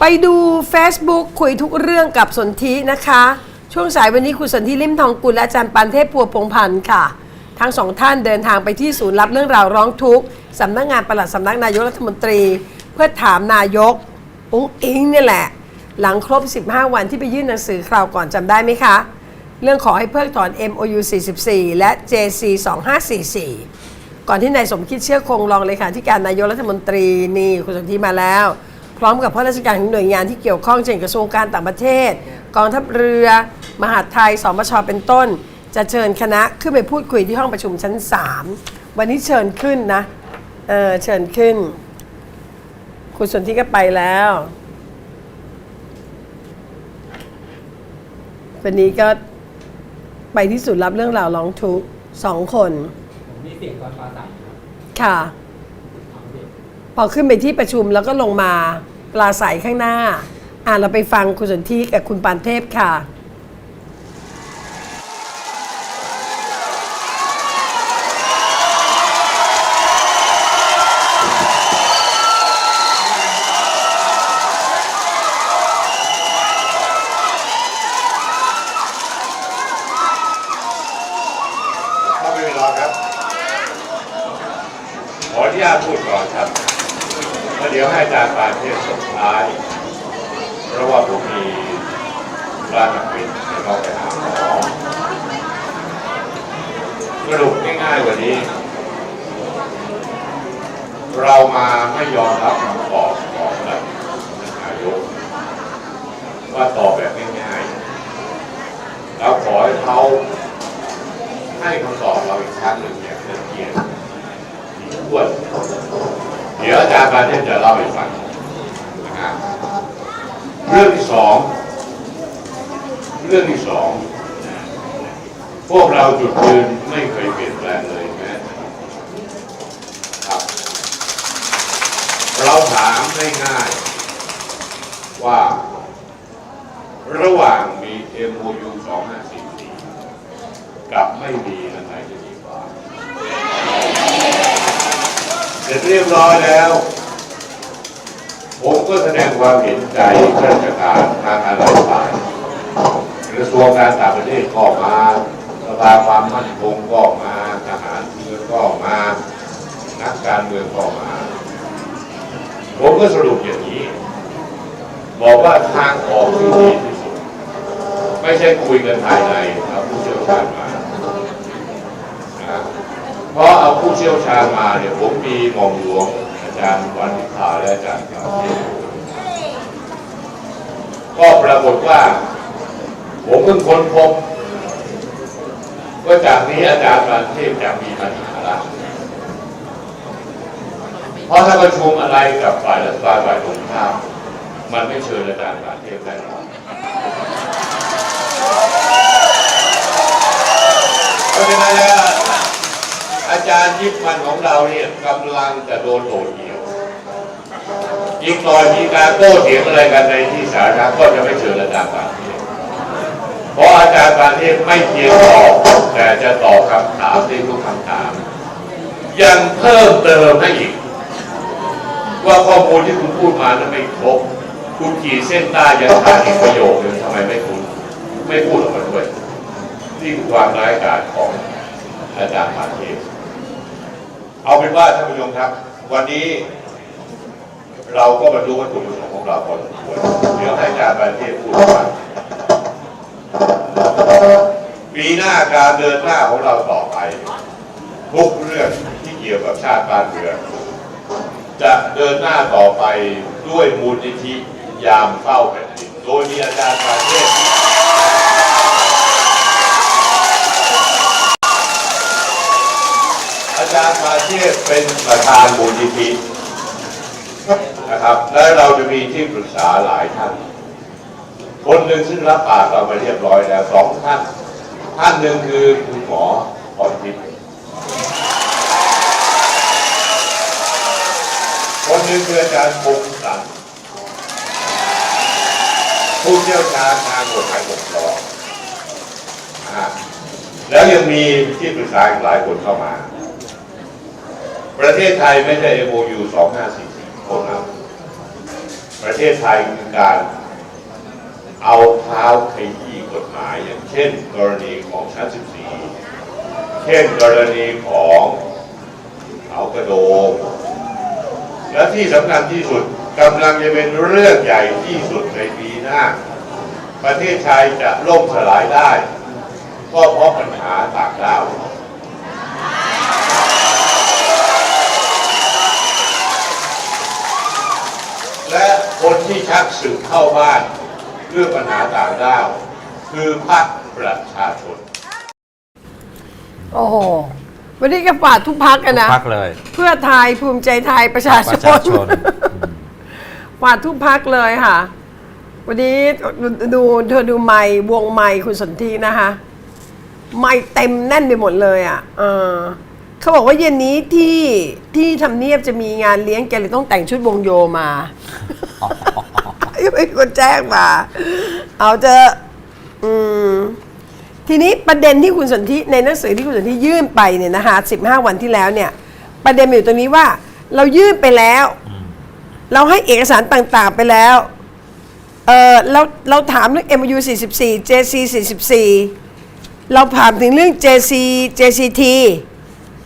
ไปดู Facebook คุยทุกเรื่องกับสนธินะคะ ช่วงสายวันนี้คุณสนธิลิมทองกุลและอาจารย์ปันเทพพัวพงพันธ์ค่ะ ทั้งสองท่านเดินทางไปที่ศูนย์รับเรื่องราวร้องทุกข์สำนักงานปลัดสำนักนายกรัฐมนตรี เพื่อถามนายกอุ้งอิงนี่แหละ หลังครบ 15 วันที่ไปยื่นหนังสือคราวก่อนจำได้ไหมคะ เรื่องขอให้เพิกถอน MOU 44 และ JC 2544 ก่อนที่นายสมคิดเชื่อคงรองเลขาธิการนายกรัฐมนตรีนี่คุณสนธิมาแล้ว พร้อมกับข้าราชการของหน่วยงานที่เกี่ยวข้องเช่นกระทรวงการต่างประเทศ กองทัพเรือ มหาดไทยสมชเป็นต้น จะเชิญคณะขึ้นไปพูดคุยที่ห้องประชุมชั้น 3 วันนี้เชิญขึ้นนะเออเชิญขึ้น คุณสนธิก็ไปแล้ววันนี้ก็ไปที่ศูนย์รับเรื่องราวร้องทุกข์สองคนผมมีเสียงตอนปลาใสครับค่ะเอาสิ พอขึ้นไปที่ประชุมแล้วก็ลงมาปลาใสข้างหน้า อ่าเราไปฟังคุณสนธิกับคุณปานเทพค่ะ ถ้าไม่เป็นไรครับ ขออนุญาตพูดก่อนครับแล้วเดี๋ยวให้อาจารย์ปานเทศส่งท้าย เพราะว่าผมมีร้านนักบินจะต้องไปหาหมอสรุปง่ายๆวันนี้ เรามาไม่ยอมรับคำตอบของท่านายกว่าตอบแบบง่ายๆเราขอให้เขาให้คำตอบเราอีกครั้งหนึ่งอย่างละเอียดถี่ถ้วนเดี๋ยวอาจารย์ปานเทพจะเล่าให้ฟังนะครับเรื่องที่สองเรื่องที่สองพวกเราจุดยืนไม่เคยเปลี่ยนแปลงเลยแม้แต่นิดเดียวครับ เรามง่ายๆว่าระหว่างมี MOU 2544กับไม่มีอันไหนจะดีกว่าเสร็จเรียบร้อยแล้ว ผมก็แสดงความเห็นใจข้าราชการทางการหลายฝ่ายกระทรวงการต่างประเทศก็มาสภาความมั่นคงก็มาทหารเรือก็มา นักการเมืองก็มา ผมก็สรุปอย่างนี้ บอกว่าทางออกที่ดีที่สุด ไม่ใช่คุยกันภายในเอาผู้เชี่ยวชาญมาเพราะเอาผู้เชี่ยวชาญมาเนี่ยผมมีหม่อมหลวงอาจารย์วันนิพาและอาจารย์กาก็ปรากฏว่า ผมเพิ่งค้นพบว่าจากนี้อาจารย์ปานเทพจะมีปัญหา เพราะถ้าประชุมอะไรกับฝ่ายรัฐบาลฝ่ายตรงข้ามมันไม่เชิญอาจารย์ปานเทพแน่นอนเพราะฉะนั้นแล้วอาจารย์ยิบมันของเราเนี่ยกำลังจะโดนโดดเดี่ยวอีกหน่อยมีการโต้เถียงอะไรกันในที่สาธารณะก็จะไม่เชิญอาจารย์ปานเทพเพราะอาจารย์ปานเทพไม่เพียงตอบแต่จะตอบคำถามในทุกคำถาม ยังเพิ่มเติมให้อีก ว่าข้อมูลที่คุณพูดมานั้นไม่ครบ คุณขีดเส้นใต้ยังขาดอีกประโยคหนึ่งทำไมไม่คุณไม่พูดออกมาด้วยนี่คือความร้ายกาจของอาจารย์ปาเทพเอาเป็นว่าท่านผู้ชมครับ วันนี้เราก็บรรลุวัตถุประสงค์ของเราพอสมควรเดี๋ยวให้อาจารย์ปาเทพพูดว่าปีหน้าการเดินหน้าของเราต่อไป ทุกเรื่องที่เกี่ยวกับชาติบ้านเมือง จะเดินหน้าต่อไปด้วยมูลนิธิยามเฝ้าแผ่นดินโดยมีอาจารย์ปานเทพอาจารย์มาเทพเป็นประธานมูลนิธินะครับ และเราจะมีที่ปรึกษาหลายท่าน คนหนึ่งซึ่งรับปากเราไปเรียบร้อยแล้วสองท่าน ท่านหนึ่งคือคุณหมอพรทิพย์คนหนึ่งคื อาจารย์พงสันผู้เชี่ยวชาญทางกฎหมายปกครองแล้วยังมีที่ปรึกษาอีกหลายคนเข้ามา ประเทศไทยไม่ใช่ MOU 2544คนนะปประเทศไทยคือการเอาเท้าขยี้กฎหมาย อย่างเช่น กรณีของชั้น14 เช่นกรณีของเขากระโดง และที่สำคัญที่สุดกำลังจะเป็นเรื่องใหญ่ที่สุดในปีหน้า ประเทศไทยจะล่มสลายได้ ก็เพราะปัญหาต่างดาวและคนที่ชักศึกเข้าบ้านเรื่องปัญหาต่างด้าว คือพรรคประชาชน โอ้ วันนี้ก็ฝากทุกพักกันนะ พักเลย เพื่อไทยภูมิใจไทยประชาชประชานชน ฝากทุกพักเลยค่ะ วันนี้ดูเธอดูไม่วงไม่คุณสนธินะคะ ไม่เต็มแน่นไปหมดเลยอะเออเขาบอกว่าเย็นนี้ที่ที่ทำเนียบจะมีงานเลี้ยงแกเลยต้องแต่งชุดวงโยมา ไม่คนแจ้งมา เอาเจอะอืม ทีนี้ประเด็นที่คุณสนธิในหนังสือที่คุณสนธิยื่นไปเนี่ยนะคะ15วันที่แล้วเนี่ย ประเด็นมันอยู่ตรงนี้ว่า เรายื่นไปแล้ว เราให้เอกสารต่างๆไปแล้ว เออเราเราถามเรื่อง MOU 44 JC 44 เราถามถึงเรื่อง JC JCT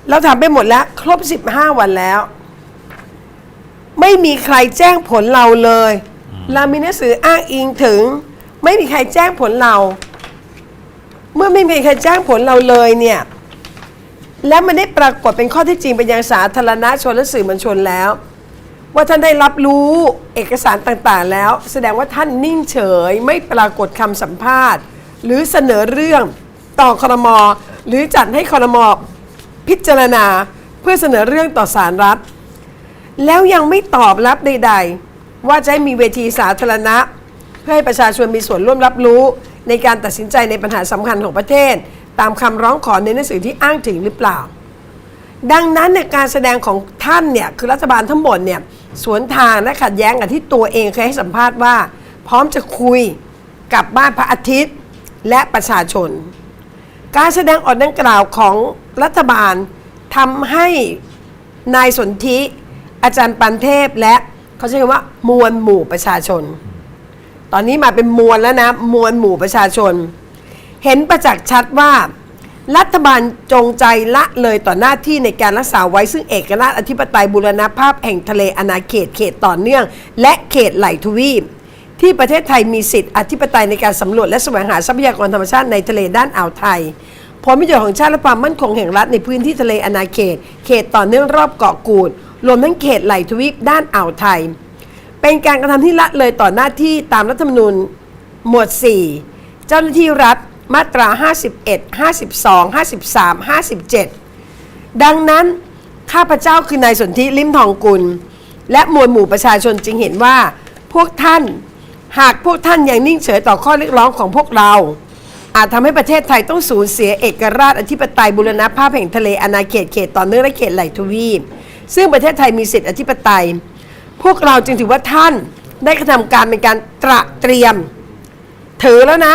เราถามไปหมดแล้ว ครบ 15 วันแล้ว ไม่มีใครแจ้งผลเราเลย เรามีหนังสืออ้างอิงถึง ไม่มีใครแจ้งผลเรา เมื่อไม่มีใครแจ้งผลเราเลยเนี่ย และมันได้ปรากฏเป็นข้อที่จริงไปยังสาธารณชนและสื่อมวลชนแล้ว ว่าท่านได้รับรู้เอกสารต่างๆแล้ว แสดงว่าท่านนิ่งเฉยไม่ปรากฏคำสัมภาษณ์ หรือเสนอเรื่องต่อคอรมอหรือจัดให้คอรมอพิจารณาเพื่อเสนอเรื่องต่อสารรัฐ แล้วยังไม่ตอบรับใด ๆ ว่าจะให้มีเวทีสาธารณะ เพื่อให้ประชาชนมีส่วนร่วมรับรู้ ในการตัดสินใจในปัญหาสำคัญของประเทศ ตามคำร้องขอในหนังสือที่อ้างถึงหรือเปล่า ดังนั้นในการแสดงของท่านเนี่ยคือรัฐบาลทั้งหมดเนี่ยสวนทางและขัดแย้งกับที่ตัวเองเคยให้สัมภาษณ์ว่า พร้อมจะคุยกับบ้านพระอาทิตย์และประชาชน การแสดงออกดังกล่าวของรัฐบาลทำให้นายสนธิอาจารย์ปันเทพและเขาใช้คำว่ามวลหมู่ประชาชน ตอนนี้มาเป็นมวลแล้วนะ มวลหมู่ประชาชน เห็นประจักษ์ชัดว่า รัฐบาลจงใจละเลยต่อหน้าที่ในการรักษาไว้ซึ่งเอกราชอธิปไตยบูรณภาพแห่งทะเลอาณาเขตเขตต่อเนื่อง และเขตไหลทวีปที่ประเทศไทยมีสิทธิอธิปไตยในการสำรวจและแสวงหาทรัพยากรธรรมชาติในทะเลด้านอ่าวไทยผลประโยชน์ของชาติและความมั่นคงแห่งรัฐในพื้นที่ทะเลอาณาเขต เขตต่อเนื่องรอบเกาะกูด รวมทั้งเขตไหลทวีปด้านอ่าวไทย เป็นการกระทำที่ละเลยต่อหน้าที่ตามรัฐธรรมนูญหมวด 4 เจ้าหน้าที่รัฐมาตรา 51 52 53 57 ดังนั้นข้าพเจ้าคือนายสนธิลิมทองกุล และมวลหมู่ประชาชนจึงเห็นว่า พวกท่านหากพวกท่านยังนิ่งเฉยต่อข้อเรียกร้องของพวกเรา อาจทำให้ประเทศไทยต้องสูญเสียเอกราชอธิปไตยบูรณภาพแห่งทะเลอาณาเขตเขตต่อเนื่องและเขตไหลทวีปซึ่งประเทศไทยมีสิทธิอธิปไตย พวกเราจึงถือว่าท่านได้กระทำการเป็นการตระเตรียม ถือแล้วนะ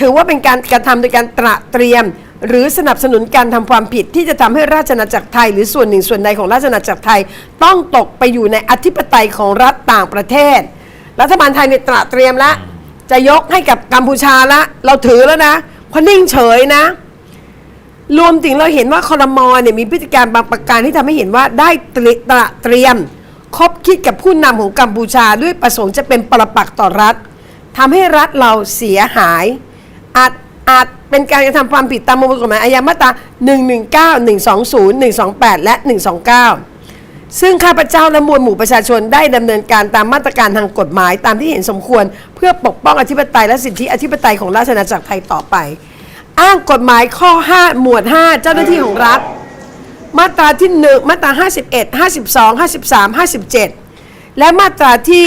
ถือว่าเป็นการกระทำโดยการตระเตรียม หรือสนับสนุนการทำความผิดที่จะทำให้ราชอาจักรไทย หรือส่วนหนึ่งส่วนใดของราชอาจักรไทย ต้องตกไปอยู่ในอธิปไตยของรัฐต่างประเทศ รัฐบาลไทยเนี่ยตระเตรียมแล้วจะยกให้กับกัมพูชาละ เราถือแล้วนะเพราะนิ่งเฉยนะรวมถึงเราเห็นว่าคอรมอเนี่ยมีพฤติการบางประการที่ทำให้เห็นว่าได้ตระเตรียม คบคิดกับผู้นำของกัมพูชาด้วยประสงค์จะเป็นปรปักษ์ต่อรัฐทำให้รัฐเราเสียหาย อาจอาจเป็นการกระทำความผิดตามประมวลกฎหมายอาญามาตรา 119 120 128 และ 129 ซึ่งข้าพเจ้าและมวลหมู่ประชาชนได้ดำเนินการตามมาตรการทางกฎหมายตามที่เห็นสมควร เพื่อปกป้องอธิปไตยและสิทธิอธิปไตยของราชอาณาจักรไทยต่อไป อ้างกฎหมายข้อ 5 หมวด 5 เจ้าหน้าที่ของรัฐ มาตราที่1มาตรา51 52 53 57 และมาตราที่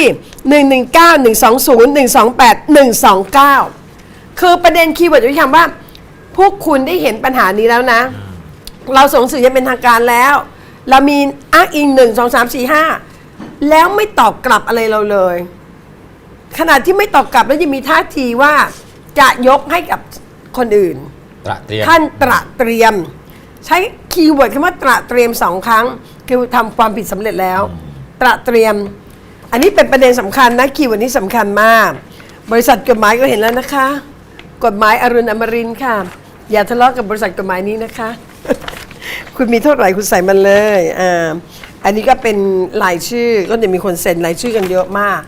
119 120 128 129 คือประเด็นคีย์เวิร์ดอยู่ที่คำว่า พวกคุณได้เห็นปัญหานี้แล้วนะ เราส่งสื่อยังเป็นทางการแล้ว เรามีอ้างอิงหนึ่งสองสามสี่ห้าแล้วไม่ตอบกลับอะไรเราเลย ขนาดที่ไม่ตอบกลับแล้วยังมีท่าทีว่าจะยกให้กับคนอื่น ตระเตรียมท่านตระเตรียม ใช้ คีย์เวิร์ดคำว่าตระเตรียมสองครั้ง คือทำความผิดสำเร็จแล้ว ตระเตรียม อันนี้เป็นประเด็นสำคัญนะคีย์วันนี้สำคัญมาก บริษัทกฎหมายก็เห็นแล้วนะคะ กฎหมายอรุณอมรินทร์ค่ะ อย่าทะเลาะกับบริษัทกฎหมายนี้นะคะ คุณมีโทษอะไรคุณใส่มันเลยอ่าอันนี้ก็เป็นรายชื่อก็จะมีคนเซ็นรายชื่อกันเยอะมาก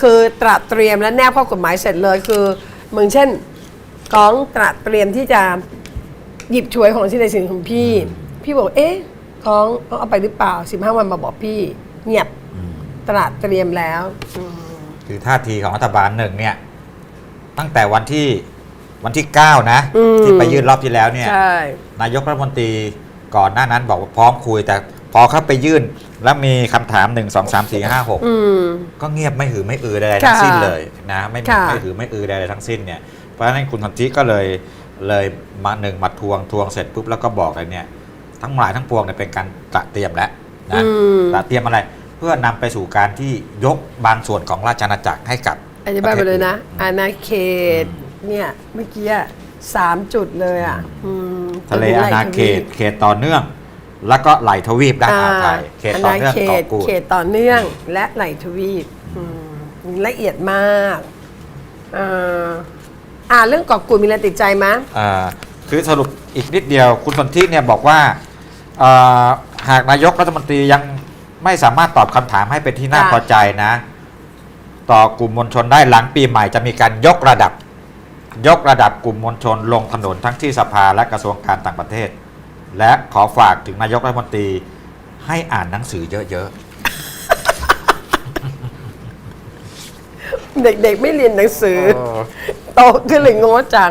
คือตระเตรียมและแนบข้อกฎหมายเสร็จเลยคือเหมือนเช่นกองตระเตรียมที่จะหยิบฉวยของที่ในสินของพี่ พี่บอกเอ๊ะกองเอาเอาไปหรือเปล่า 15 วันมาบอกพี่เงียบตระเตรียมแล้วอืมคือท่าทีของรัฐบาลหนึ่งเนี่ย ตั้งแต่วันที่วันที่ 9 นะอืมที่ไปยื่นรอบที่แล้วเนี่ย ใช่ นายกรัฐมนตรีก่อนหน้านั้นบอกว่าพร้อมคุย แต่พอเข้าไปยื่น แล้วมีคำถาม 1 2 3 4 5 6 อืม ก็เงียบไม่หือไม่อือใดๆทั้งสิ้นค่ะเลยนะไม่มีค่ะ ไม่หือไม่อือใดๆทั้งสิ้นเนี่ยเพราะฉะนั้นคุณสนธิก็เลยเลยมาหนึ่งมาทวงทวงเสร็จปุ๊บแล้วก็บอกเลยเนี่ย ทั้งหลายทั้งปวงเนี่ยเป็นการตระเตรียมแล้วนะอืมตระเตรียมอะไร เพื่อนำไปสู่การที่ยกบางส่วนของราชอาณาจักรให้กับอธิบายไปเลยนะปรศอื่อาณาเขตเนี่ยเมื่อกี้อะสามจุดเลยอะอืมทะเลอาณาเขตเขตต่อเนื่อง แล้วก็ไหลทวีปด้านอ่าวไทยเขตต่อเนื่องเขต่อตกูเขตต่อเนื่องและไหลทวีปอืมละเอียดมากเอ่ออ่าเรื่องเกาะกูดมีอะไรติดใจไหมอ่าคือสรุปอีกนิดเดียวคุณสนธิเนี่ยบอกว่าอ่า หากนายกรัฐมนตรียังไม่สามารถตอบคำถามให้เป็นที่น่าค่ะ พอใจนะ ต่อกลุ่มมวลชนได้หลังปีใหม่จะมีการยกระดับ ยกระดับกลุ่มมวลชนลงถนนทั้งที่สภาและกระทรวงการต่างประเทศ และขอฝากถึงนายกรัฐมนตรีให้อ่านหนังสือเยอะเด็กๆไม่เรียนหนังสือ ๆ โตขึ้นเลยโง่จัง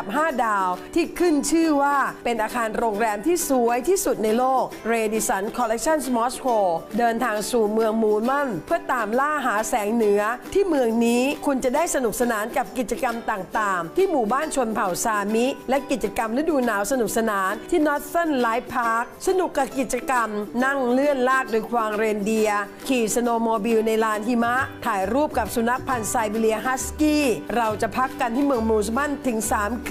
บ5 ดาว ที่ขึ้นชื่อว่าเป็นอาคารโรงแรมที่สวยที่สุดในโลก Radisson Collections Moscow เดินทางสู่เมืองมูลมันเพื่อตามล่าหาแสงเหนือ ที่เมืองนี้คุณจะได้สนุกสนานกับกิจกรรมต่างๆ ที่หมู่บ้านชนเผ่าซามิ และกิจกรรมฤดูหนาวสนุกสนานที่ Northern Light Park สนุกกับกิจกรรม นั่งเลื่อนลากโดยควางเรนเดีย ขี่สโนโมบิลในลานหิมะ ถ่ายรูปกับสุนัขพันธุ์ไซบีเรียฮัสกี้ เราจะพักกันที่เมืองมูสมันถึง 3 คืน